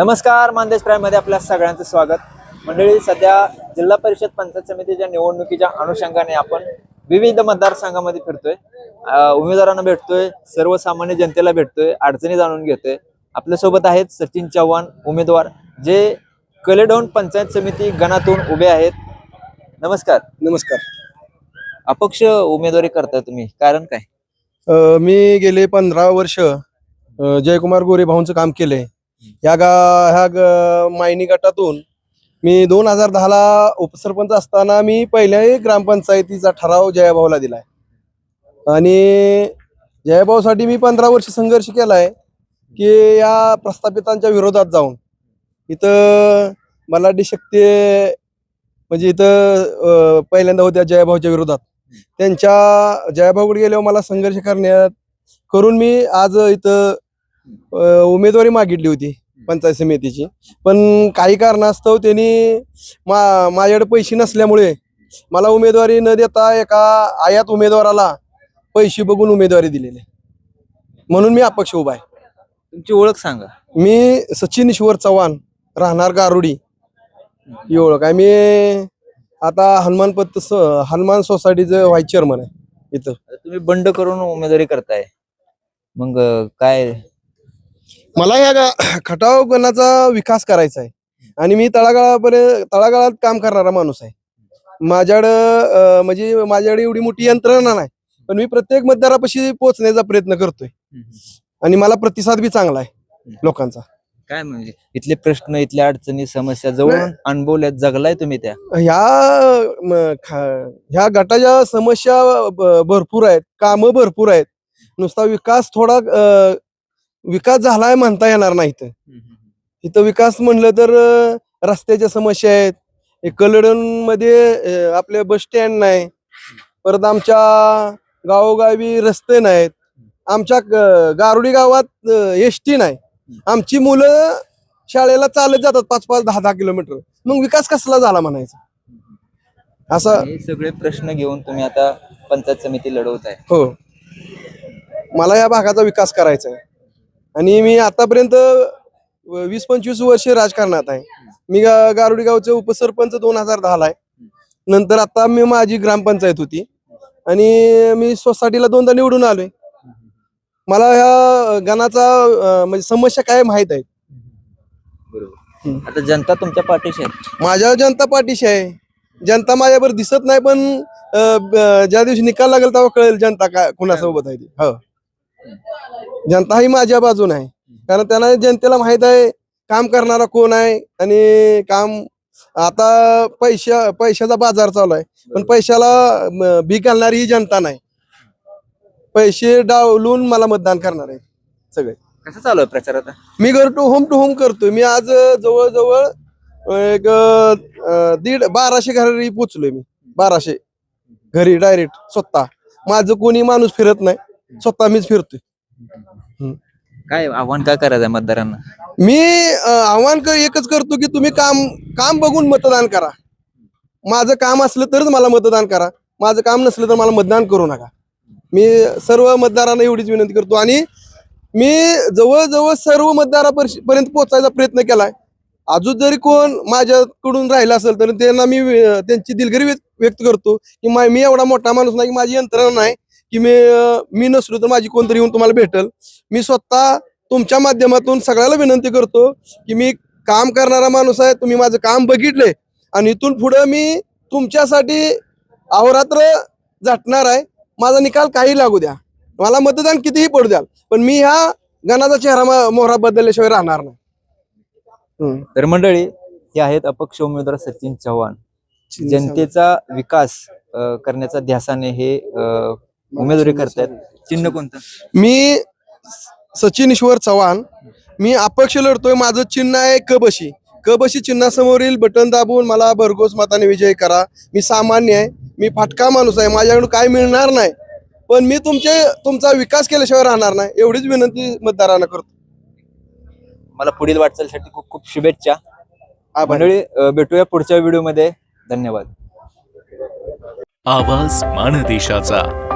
नमस्कार मानदेश प्राईममध्ये आपल्या सगळ्यांचं स्वागत. मंडळी सध्या जिल्हा परिषद पंचायत समितीच्या निवडणुकीच्या अनुषंगाने आपण विविध मतदारसंघामध्ये फिरतोय. उमेदवारांना भेटतोय सर्वसामान्य जनतेला भेटतोय अडचणी जाणून घेतोय. आपल्यासोबत आहेत सचिन चव्हाण उमेदवार जे कलेडोन पंचायत समिती गणातून उभे आहेत. नमस्कार. नमस्कार. अपक्ष उमेदवारी करताय तुम्ही. कारण काय? अ, मी गेले पंधरा वर्ष अ, जयकुमार गोरे भाऊंचं काम केलंय. या गा ह्या ग- मायनी गटातून मी दोन हजार दहाला उपसरपंच असताना मी पहिल्याही ग्रामपंचायतीचा ठराव जयाभाऊला दिलाय. आणि जयाभाऊसाठी मी पंधरा वर्ष संघर्ष केलाय की या प्रस्थापितांच्या विरोधात जाऊन इथं मलाडी शक्ती म्हणजे इथं पहिल्यांदा होत्या जयाभाऊच्या विरोधात. त्यांच्या जयाभाऊकडे गेल्यावर मला संघर्ष करण्यात करून मी आज इथं उमेदवारी मागितली होती पंचायत समितीची. पण काही कारणास्तव त्यांनी मा माझ्याकडे पैसे नसल्यामुळे मला उमेदवारी न देता एका आयात उमेदवाराला पैसे बघून उमेदवारी दिलेली. म्हणून मी अपक्ष उभा आहे. तुमची ओळख सांगा. मी सचिन ईश्वर चव्हाण राहणार गारुडी. ही ओळख आहे. मी आता हनुमान पत हनुमान सोसायटीचं व्हाईस चेअरमन आहे इथं. तुम्ही बंड करून उमेदवारी करताय. मग काय मला या खटाव गणाचा विकास करायचा आहे आणि मी तळागाळापर्यंत तळागाळात काम करणारा माणूस आहे. माझ्याकडं म्हणजे माझ्याकडे एवढी मोठी यंत्रणा नाही. पण मी प्रत्येक मतदारापाशी पोहोचण्याचा प्रयत्न करतोय. आणि मला प्रतिसाद बी चांगला आहे लोकांचा. काय म्हणजे? इथले प्रश्न इथल्या अडचणी समस्या जवळून अनुभवल्यात जगलाय तुम्ही त्या? ह्या ह्या गटाच्या समस्या भरपूर आहेत. कामं भरपूर आहेत. नुसता विकास थोडा विकास झालाय म्हणता येणार नाही इथं. इथं विकास म्हणलं तर रस्त्याच्या समस्या आहेत. कलडनमध्ये आपले बस स्टँड नाही. परत आमच्या गावोगावी रस्ते नाहीत. आमच्या गारुडी गावात एस टी नाही. आमची मुलं शाळेला चालत जातात पाच पाच दहा दहा किलोमीटर. मग विकास कसला झाला म्हणायचा? असा हे सगळे प्रश्न घेऊन तुम्ही आता पंचायत समिती लढवताय हो. मला या भागाचा विकास करायचा आहे. आणि मी आतापर्यंत वीस पंचवीस वर्ष राजकारणात आहे. मी गारुडी गावचे उपसरपंच दोन हजार दहाला आहे. नंतर आता मी माझी ग्रामपंचायत होती. आणि मी सोसायटीला दोनदा निवडून आलोय. मला ह्या गणाचा म्हणजे समस्या काय माहीत आहे? बरोबर. आता जनता तुमच्या पाठीशी आहे. माझ्या जनता पार्टीशी आहे. जनता माझ्यावर दिसत नाही पण ज्या दिवशी निकाल लागेल तेव्हा कळेल जनता काय कुणासोबत आहे ती. हो. जनता ही माझ्या बाजून आहे. कारण त्यांना जनतेला माहीत आहे काम करणारा कोण आहे आणि काम आता पैशा पैशाचा बाजार चालू आहे. पण पैशाला भीक घालणारी ही जनता नाही. पैसे डावलून मला मतदान करणार आहे सगळे. कसं चालू आहे प्रचार आता? मी घर टू होम टू होम करतोय. मी आज जवळजवळ एक दीड बाराशे घरी पोचलोय मी. बाराशे. घरी डायरेक्ट स्वतः. माझं कोणी माणूस फिरत नाही. स्वतः मीच फिरतोय. काय आव्हान काय करायचंय मतदारांना? मी अ, आव्हान क- एकच करतो की तुम्ही काम काम बघून मतदान करा. माझं काम असलं तरच मला मतदान करा. माझं काम नसलं तर मला मतदान करू नका. मी सर्व मतदारांना एवढीच विनंती करतो. आणि मी जवळजवळ सर्व मतदारापर्यंत पोहोचायचा प्रयत्न केलाय. अजून जरी कोण माझ्याकडून राहिला असेल तर त्यांना मी अ, त्यांची दिलगिरी व्यक्त व्यक्त करतो की मा- मी एवढा मोठा माणूस नाही की माझी यंत्रणा नाही. की मी मी नसलो तर माझी कोणतरी येऊन तुम्हाला भेटल. मी स्वतः तुमच्या माध्यमातून सगळ्याला विनंती करतो की मी काम करणारा माणूस आहे तुम्ही माझं काम बघितलंय आणि इथून पुढे मी तुमच्यासाठी अहोरात्र झटणार आहे. माझा निकाल काही लागू द्या. मला मतदान कितीही पडू द्याल पण मी ह्या गणाचा चेहरा मोहरा बदलल्याशिवाय राहणार नाही. तर मंडळी हे आहेत अपक्ष उमेदवार सचिन चव्हाण. जनतेचा विकास अं, करण्याच्या ध्यासाने हे उमेदवारी करतायत. चिन्ह कोणतं? मी सचिन ईश्वर चव्हाण. मी अपक्ष लढतोय माझं चिन्ह आहे कबशी. कबशी चिन्हासमोरील बटन दाबून मला भरघोस मताने विजय करा. मी सामान्य आहे मी फाटका माणूस आहे माझ्याकडून काय मिळणार नाही. पण मी तुमचे तुमचा विकास केल्याशिवाय राहणार नाही एवढीच विनंती मतदारांना करतो. मला पुढील वाटचालीसाठी खूप खूप शुभेच्छा. मंडळी अं, भेटूया पुढच्या व्हिडिओमध्ये. धन्यवाद. आवाज माणदेशाचा